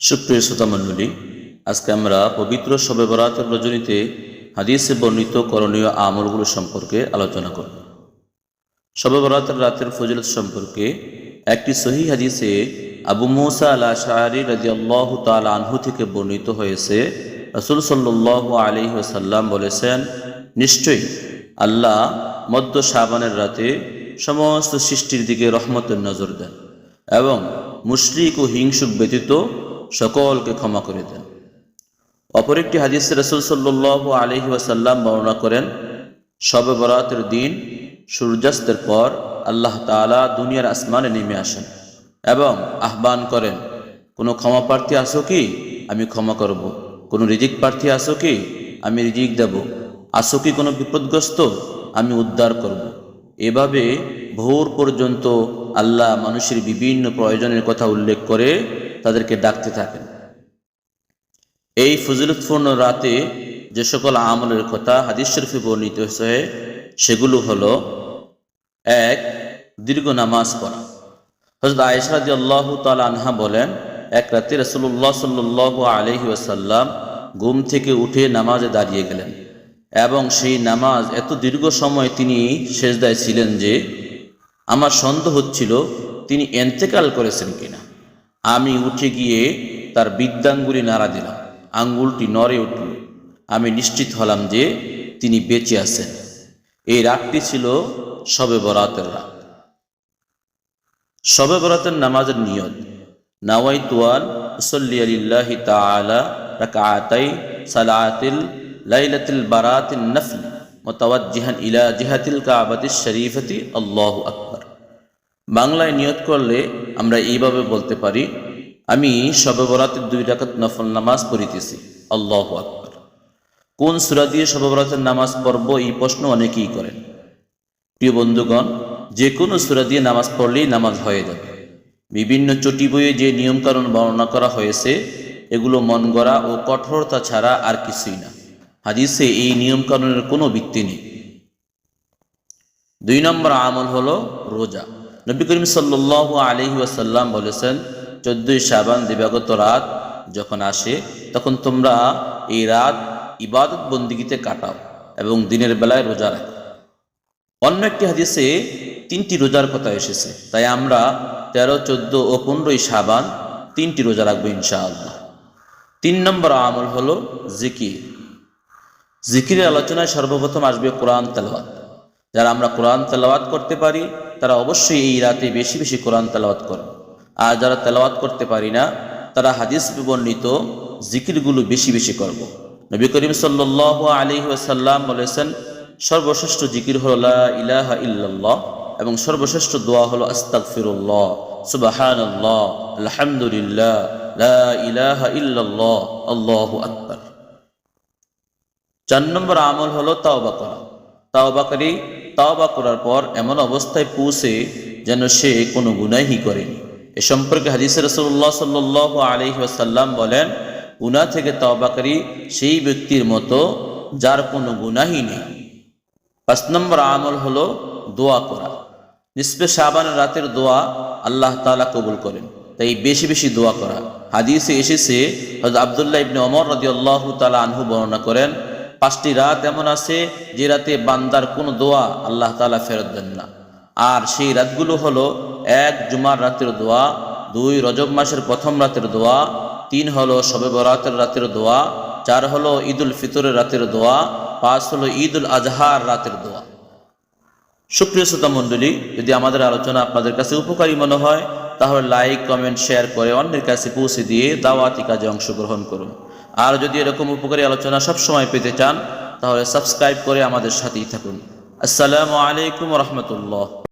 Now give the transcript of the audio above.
সুপ্রিয় শ্রোতামণ্ডলী আজকে আমরা পবিত্র শবে বরাতের রজনীতে হাদিসে বর্ণিত করণীয় আমলগুলো সম্পর্কে আলোচনা করব। শবে বরাতের রাতের ফজিলত সম্পর্কে একটি সহি হাদিসে আবু মৌসা আলা শাহরি রাজি আল্লাহ তাল আনহু থেকে বর্ণিত হয়েছে, রসুল সাল্লাহ আলহি সাল্লাম বলেছেন, নিশ্চয়ই আল্লাহ মধ্য সাবানের রাতে সমস্ত সৃষ্টির দিকে রহমতের নজর দেন এবং মুশরিক ও হিংসুক ব্যতীত সকলকে ক্ষমা করে দেন। অপর একটি হাদিস রসুল সাল্লাহ আলহি ওয়াসাল্লাম বর্ণনা করেন শবে বরাতের দিন, সূর্যাস্তের পর আল্লাহ তাআলা দুনিয়ার আসমানে নেমে আসেন এবং আহ্বান করেন, কোনো ক্ষমা প্রার্থী আসো কি? আমি ক্ষমা করব। কোনো রিজিক প্রার্থী আসো কি? আমি রিজিক দেব। আসো কি কোনো বিপদগ্রস্ত? আমি উদ্ধার করব। এভাবে ভোর পর্যন্ত আল্লাহ মানুষের বিভিন্ন প্রয়োজনের কথা উল্লেখ করে তাদেরকে ডাকতে থাকেন। এই ফজিলতপূর্ণ রাতে যে সকল আমলের কথা হাদিস শরীফে বর্ণিত হয়েছে, সেগুলো হলো, এক, দীর্ঘ নামাজ পড়া। হজরত আয়েশাদি আল্লাহ তাল আনহা বলেন, এক রাতে রসুল্লাহ সাল্লাহ আলহি ওয়াসাল্লাম ঘুম থেকে উঠে নামাজে দাঁড়িয়ে গেলেন এবং সেই নামাজ এত দীর্ঘ সময় তিনি শেষদায় ছিলেন যে, আমার সন্দেহ হচ্ছিল তিনি এন্তেকাল করেছেন কিনা। আমি উঠে গিয়ে তার বিদ্যাঙ্গুলি নাড়া দিলাম। আঙ্গুলটি নড়ে উঠল। আমি নিশ্চিত হলাম যে তিনি বেঁচে আছেন। এই রাতটি ছিল শবে বরাতের রাত। শবে বরাতের নামাজের নিয়ত। নাওয়াই তুয়াল মুসল্লি আলিল্লাহি তাআলা রাকাআতাই সালাতিল লাইলাতিল বারাতিন নফল মোতাওয়াজ্জিহান ইলা জিহাতিল কাবাতিশ শরীফতি। আল্লাহু আকবর। বাংলায় নিয়ত করলে আমরা এইভাবে বলতে পারি, আমি শবে বরাতের দুই রাকাত নফল নামাজ পড়িতেছি। আল্লাহ আকবার। কোন সুরা দিয়ে শবে বরাতের নামাজ পড়ব এই প্রশ্ন অনেকেই করেন। প্রিয় বন্ধুগণ যে কোনো সুরা দিয়ে নামাজ পড়লেই নামাজ হয়ে যাবে। বিভিন্ন চটি বইয়ে যে নিয়মকানুন বর্ণনা করা হয়েছে, এগুলো মন গড়া ও কঠোরতা ছাড়া আর কিছুই না। হাদিসে এই নিয়মকানুনের কোনো ভিত্তি নেই। দুই নম্বর আমল হলো রোজা। নবী করিম সাল্লাহ আলহি ওয়াসাল্লাম বলেছেন, চোদ্দই সাবান দিবাগত রাত যখন আসে, তখন তোমরা এই রাত ইবাদত বন্দিগিতে কাটাও এবং দিনের বেলায় রোজা রাখো। অন্য একটি হাদিসে তিনটি রোজার কথা এসেছে, তাই আমরা তেরো, চোদ্দ ও পনেরোই সাবান তিনটি রোজা রাখব ইনশাআল্লাহ। তিন নম্বর আমল হলো জিকির। জিকিরের আলোচনায় সর্বপ্রথম আসবে কোরআন তেলাওয়াত। যারা আমরা কোরআন তেলাওয়াত করতে পারি তারা অবশ্যই এই রাতে বেশি বেশি কোরআন তেলাওয়াত করবে আর যারা তেলাওয়াত করতে পারি না, তারা হাদিস বিবর্ণিত জিকিরগুলো বেশি বেশি করব। নবী করিম সাল্লাহ আলী ওয়াসাল্লাম বলেছেন, সর্বশ্রেষ্ঠ জিকির হল ইলাহা ইল্লাল্লাহ এবং সর্বশ্রেষ্ঠ দোয়া হলো আস্তাগফিরুল্লাহ, সুবাহানাল্লাহ, আলহামদুলিল্লাহ, লা ইল্লাল্লাহ, আল্লাহু আকবার। চার নম্বর আমল হলো তাওবা করা। তাওবাকারী তাওবা করার পর এমন অবস্থায় পৌঁছে যেন সে কোনো গুনাহি করেনি। এ সম্পর্কে হাদিস রসুল্লাহ সাল্লাহ আলহি আসাল্লাম বলেন গুনা থেকে তাওবাকারী সেই ব্যক্তির মতো যার কোনো গুনাহি নেই। পাঁচ নম্বর আমল হলো দোয়া করা। নিসপে সাবানের রাতের দোয়া আল্লাহ তালা কবুল করেন, তাই বেশি বেশি দোয়া করা। হাদিসে এসেছে হজরত আবদুল্লাহ ইবনে অমর রদি আল্লাহ তালা আনহু বর্ণনা করেন পাঁচটি রাত এমন আছে যে রাতে বান্দার কোনো দোয়া আল্লাহ তালা ফেরত দেন না। আর সেই রাতগুলো হলো এক জুমার রাতের দোয়া, দুই রজব মাসের প্রথম রাতের দোয়া, তিন হলো শবে বরাতের রাতের দোয়া, চার হলো ঈদুল ফিতরের রাতের দোয়া, পাঁচ হলো ঈদ উল আজহার রাতের দোয়া। সুপ্রিয় শ্রোতা মণ্ডলী, যদি আমাদের আলোচনা আপনাদের কাছে উপকারী মনে হয়, তাহলে লাইক, কমেন্ট, শেয়ার করে অন্যের কাছে পৌঁছে দিয়ে দাওয়াতি কাজে অংশগ্রহণ করুন। আর যদি এরকম উপকারী আলোচনা সব সময় পেতে চান, তাহলে সাবস্ক্রাইব করে আমাদের সাথেই থাকুন। আসসালামু আলাইকুম রহমতুল্লাহ।